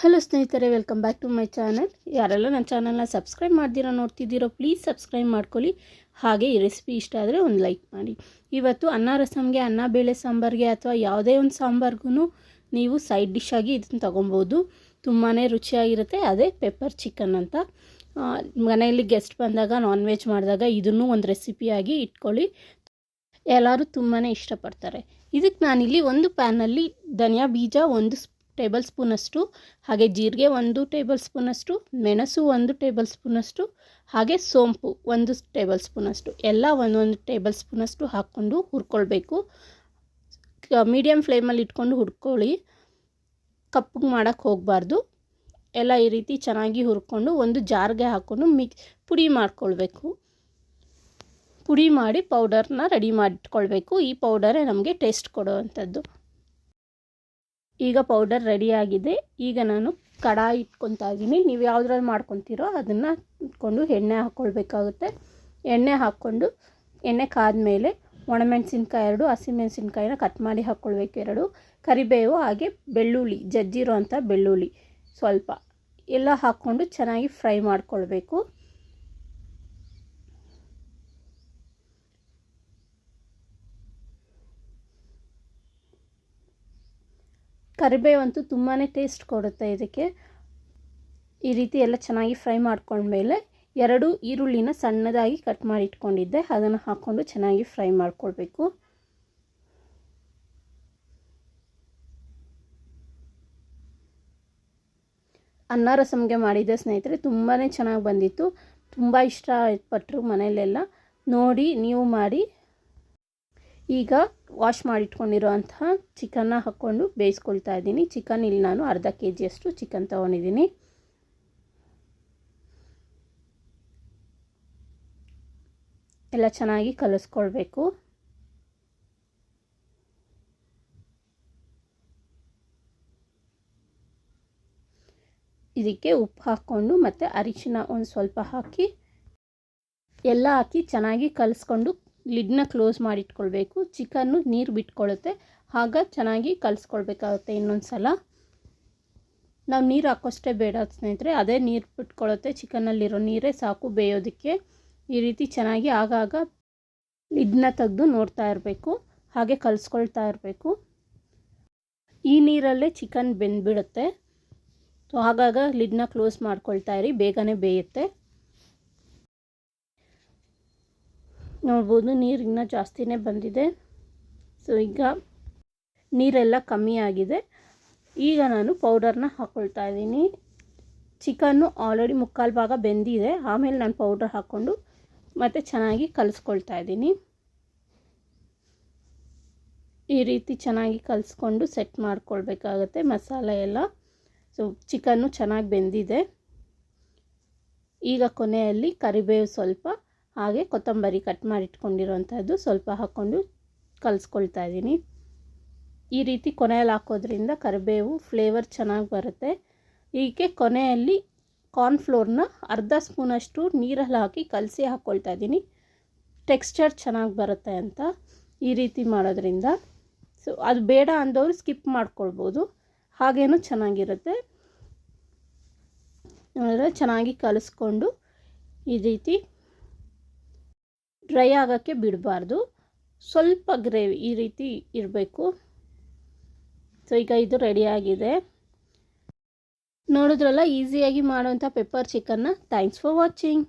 Hello ಸ್ನೇಹಿತರೆ welcome back to my channel ಯಾರೆಲ್ಲ ನನ್ನ ಚಾನಲ್ನ ಸಬ್ಸ್ಕ್ರೈಬ್ ಮಾಡ್ದಿರೋ ನೋಡ್ತಿದ್ದೀರೋ ಪ್ಲೀಸ್ ಸಬ್ಸ್ಕ್ರೈಬ್ ಮಾಡ್ಕೊಳ್ಳಿ. ಹಾಗೆ ಈ ರೆಸಿಪಿ ಇಷ್ಟ ಆದರೆ ಒಂದು ಲೈಕ್ ಮಾಡಿ. ಇವತ್ತು ಅನ್ನ ರಸಮ್ಗೆ ಅನ್ನ, ಬೇಳೆ ಸಾಂಬಾರಿಗೆ ಅಥವಾ ಯಾವುದೇ ಒಂದು ಸಾಂಬಾರ್ಗೂ ನೀವು ಸೈಡ್ ಡಿಶ್ಶಾಗಿ ಇದನ್ನು ತೊಗೊಬೋದು ತುಂಬಾ ರುಚಿಯಾಗಿರುತ್ತೆ, ಅದೇ ಪೆಪ್ಪರ್ ಚಿಕನ್ ಅಂತ. ಮನೆಯಲ್ಲಿ ಗೆಸ್ಟ್ ಬಂದಾಗ ನಾನ್ ವೆಜ್ ಮಾಡಿದಾಗ ಇದನ್ನು ಒಂದು ರೆಸಿಪಿಯಾಗಿ ಇಟ್ಕೊಳ್ಳಿ. ಎಲ್ಲರೂ ತುಂಬಾ ಇಷ್ಟಪಡ್ತಾರೆ. ಇದಕ್ಕೆ ನಾನಿಲ್ಲಿ ಒಂದು ಪ್ಯಾನಲ್ಲಿ ಧನಿಯಾ ಬೀಜ, ಒಂದು ಟೇಬಲ್ ಸ್ಪೂನಷ್ಟು ಹಾಗೆ ಜೀರಿಗೆ ಒಂದು ಟೇಬಲ್ ಸ್ಪೂನಷ್ಟು ಮೆಣಸು ಒಂದು ಟೇಬಲ್ ಸ್ಪೂನಷ್ಟು ಹಾಗೆ ಸೋಂಪು ಒಂದು ಟೇಬಲ್ ಸ್ಪೂನಷ್ಟು ಎಲ್ಲ ಒಂದೊಂದು ಟೇಬಲ್ ಸ್ಪೂನಷ್ಟು ಹಾಕ್ಕೊಂಡು ಹುರ್ಕೊಳ್ಬೇಕು. ಮೀಡಿಯಮ್ ಫ್ಲೇಮಲ್ಲಿ ಇಟ್ಕೊಂಡು ಹುರ್ಕೊಳ್ಳಿ. ಕಪ್ಪಗೆ ಮಾಡೋಕ್ಕೆ ಹೋಗಬಾರ್ದು. ಎಲ್ಲ ಈ ರೀತಿ ಚೆನ್ನಾಗಿ ಹುರ್ಕೊಂಡು ಒಂದು ಜಾರ್ಗೆ ಹಾಕ್ಕೊಂಡು ಮಿಕ್ಸ್ ಪುಡಿ ಮಾಡ್ಕೊಳ್ಬೇಕು. ಪುಡಿ ಮಾಡಿ ಪೌಡರ್ನ ರೆಡಿ ಮಾಡಿಟ್ಕೊಳ್ಬೇಕು. ಈ ಪೌಡರೇ ನಮಗೆ ಟೇಸ್ಟ್ ಕೊಡುವಂಥದ್ದು ಈಗ ಪೌಡರ್ ರೆಡಿಯಾಗಿದೆ ಈಗ ನಾನು ಕಡಾಯಿ ಇಟ್ಕೊತಾ ಇದ್ದೀನಿ. ನೀವು ಯಾವುದ್ರಲ್ಲಿ ಮಾಡ್ಕೊತೀರೋ ಅದನ್ನು ಇಟ್ಕೊಂಡು ಎಣ್ಣೆ ಹಾಕ್ಕೊಳ್ಬೇಕಾಗುತ್ತೆ ಎಣ್ಣೆ ಹಾಕ್ಕೊಂಡು ಎಣ್ಣೆ ಕಾದ್ಮೇಲೆ ಒಣಮೆಣಸಿನ್ಕಾಯಿ ಎರಡು, ಹಸಿಮೆಣಸಿನ್ಕಾಯಿನ ಕಟ್ ಮಾಡಿ ಹಾಕ್ಕೊಳ್ಬೇಕು ಎರಡು. ಕರಿಬೇವು ಹಾಗೆ ಬೆಳ್ಳುಳ್ಳಿ ಜಜ್ಜಿರೋ ಅಂಥ ಬೆಳ್ಳುಳ್ಳಿ ಸ್ವಲ್ಪ. ಎಲ್ಲ ಹಾಕ್ಕೊಂಡು ಚೆನ್ನಾಗಿ ಫ್ರೈ ಮಾಡ್ಕೊಳ್ಬೇಕು. ಕರಿಬೇವಂತೂ ತುಂಬಾ ಟೇಸ್ಟ್ ಕೊಡುತ್ತೆ ಇದಕ್ಕೆ. ಈ ರೀತಿ ಎಲ್ಲ ಚೆನ್ನಾಗಿ ಫ್ರೈ ಮಾಡ್ಕೊಂಡ್ಮೇಲೆ ಎರಡು ಈರುಳ್ಳಿನ ಸಣ್ಣದಾಗಿ ಕಟ್ ಮಾಡಿ ಇಟ್ಕೊಂಡಿದ್ದೆ. ಅದನ್ನು ಹಾಕ್ಕೊಂಡು ಚೆನ್ನಾಗಿ ಫ್ರೈ ಮಾಡ್ಕೊಳ್ಬೇಕು. ಅನ್ನ ರಸಮ್ಗೆ ಮಾಡಿದ್ದೆ ಸ್ನೇಹಿತರೆ ತುಂಬಾ ಚೆನ್ನಾಗಿ ಬಂದಿತ್ತು. ತುಂಬ ಇಷ್ಟ ಪಟ್ಟರು ಮನೆಯಲ್ಲೆಲ್ಲ. ನೋಡಿ, ನೀವು ಮಾಡಿ. ಈಗ ವಾಶ್ ಮಾಡಿಟ್ಕೊಂಡಿರೋ ಅಂತಹ ಚಿಕನ್ನ ಹಾಕ್ಕೊಂಡು ಬೇಯಿಸ್ಕೊಳ್ತಾ ಇದ್ದೀನಿ. ಚಿಕನ್ ಇಲ್ಲಿ ನಾನು ಅರ್ಧ ಕೆ ಜಿಯಷ್ಟು ಚಿಕನ್ ತೊಗೊಂಡಿದ್ದೀನಿ. ಎಲ್ಲ ಚೆನ್ನಾಗಿ ಕಲಿಸ್ಕೊಳ್ಬೇಕು. ಇದಕ್ಕೆ ಉಪ್ಪು ಹಾಕ್ಕೊಂಡು ಮತ್ತು ಅರಿಶಿನ ಒಂದು ಸ್ವಲ್ಪ ಹಾಕಿ, ಎಲ್ಲ ಹಾಕಿ ಚೆನ್ನಾಗಿ ಕಲಿಸ್ಕೊಂಡು ಲಿಡ್ನ ಕ್ಲೋಸ್ ಮಾಡಿಟ್ಕೊಳ್ಬೇಕು, ಚಿಕನ್ನು ನೀರು ಬಿಟ್ಕೊಳ್ಳುತ್ತೆ ಆಗ ಚೆನ್ನಾಗಿ ಕಲಿಸ್ಕೊಳ್ಬೇಕಾಗುತ್ತೆ ಇನ್ನೊಂದು ಸಲ ನಾವು ನೀರು ಹಾಕೋಷ್ಟೇ ಬೇಡ ಸ್ನೇಹಿತರೆ, ಅದೇ ನೀರು ಬಿಟ್ಕೊಳ್ಳುತ್ತೆ ಚಿಕನ್ನಲ್ಲಿರೋ ನೀರೇ ಸಾಕು ಬೇಯೋದಕ್ಕೆ. ಈ ರೀತಿ ಚೆನ್ನಾಗಿ ಆಗಾಗ ಲಿಡ್ನ ತೆಗೆದು ನೋಡ್ತಾ ಇರಬೇಕು, ಹಾಗೆ ಕಲಿಸ್ಕೊಳ್ತಾ ಇರಬೇಕು. ಈ ನೀರಲ್ಲೇ ಚಿಕನ್ ಬೆಂದ್ಬಿಡುತ್ತೆ. ಸೊ ಆಗಾಗ ಲಿಡ್ನ ಕ್ಲೋಸ್ ಮಾಡ್ಕೊಳ್ತಾ ಇರಿ, ಬೇಗನೆ ಬೇಯುತ್ತೆ. ನೋಡ್ಬೋದು, ನೀರು ಇನ್ನೂ ಜಾಸ್ತಿನೇ ಬಂದಿದೆ. ಸೊ ಈಗ ನೀರೆಲ್ಲ ಕಮ್ಮಿ ಆಗಿದೆ. ಈಗ ನಾನು ಪೌಡರ್ನ ಹಾಕ್ಕೊಳ್ತಾ ಇದ್ದೀನಿ. ಚಿಕನ್ನು ಆಲ್ರೆಡಿ ಮುಕ್ಕಾಲು ಭಾಗ ಬೆಂದಿದೆ. ಆಮೇಲೆ ನಾನು ಪೌಡರ್ ಹಾಕ್ಕೊಂಡು ಮತ್ತು ಚೆನ್ನಾಗಿ ಕಲಿಸ್ಕೊಳ್ತಾ ಇದ್ದೀನಿ. ಈ ರೀತಿ ಚೆನ್ನಾಗಿ ಕಲಿಸ್ಕೊಂಡು ಸೆಟ್ ಮಾಡ್ಕೊಳ್ಬೇಕಾಗತ್ತೆ ಮಸಾಲೆ ಎಲ್ಲ. ಸೊ ಚಿಕನ್ನು ಚೆನ್ನಾಗಿ ಬೆಂದಿದೆ. ಈಗ ಕೊನೆಯಲ್ಲಿ ಕರಿಬೇವು ಸ್ವಲ್ಪ ಹಾಗೆ ಕೊತ್ತಂಬರಿ ಕಟ್ ಮಾಡಿಟ್ಕೊಂಡಿರೋವಂಥದ್ದು ಸ್ವಲ್ಪ ಹಾಕ್ಕೊಂಡು ಕಲಿಸ್ಕೊಳ್ತಾ ಇದ್ದೀನಿ. ಈ ರೀತಿ ಕೊನೆಯಲ್ಲಿ ಹಾಕೋದ್ರಿಂದ ಕರಿಬೇವು ಫ್ಲೇವರ್ ಚೆನ್ನಾಗಿ ಬರುತ್ತೆ. ಹೀಗೆ ಕೊನೆಯಲ್ಲಿ ಕಾರ್ನ್ಫ್ಲೋರ್ನ ಅರ್ಧ ಸ್ಪೂನಷ್ಟು ನೀರಲ್ಲಿ ಹಾಕಿ ಕಲಸಿ ಹಾಕ್ಕೊಳ್ತಾ ಇದ್ದೀನಿ. ಟೆಕ್ಸ್ಚರ್ ಚೆನ್ನಾಗಿ ಬರುತ್ತೆ ಅಂತ ಈ ರೀತಿ ಮಾಡೋದ್ರಿಂದ. ಸೊ ಅದು ಬೇಡ ಅಂದವರು ಸ್ಕಿಪ್ ಮಾಡ್ಕೊಳ್ಬೋದು. ಹಾಗೇನೂ ಚೆನ್ನಾಗಿರುತ್ತೆ. ನೋಡಿದ್ರೆ ಚೆನ್ನಾಗಿ ಕಲಿಸ್ಕೊಂಡು ಈ ರೀತಿ ಡ್ರೈ ಆಗೋಕ್ಕೆ ಬಿಡಬಾರ್ದು. ಸ್ವಲ್ಪ ಗ್ರೇವಿ ಈ ರೀತಿ ಇರಬೇಕು. ಸೊ ಈಗ ಇದು ರೆಡಿಯಾಗಿದೆ ನೋಡಿದ್ರಲ್ಲ ಈಸಿಯಾಗಿ ಮಾಡುವಂಥ ಪೆಪ್ಪರ್ ಚಿಕನ್ನ ಥ್ಯಾಂಕ್ಸ್ ಫಾರ್ ವಾಚಿಂಗ್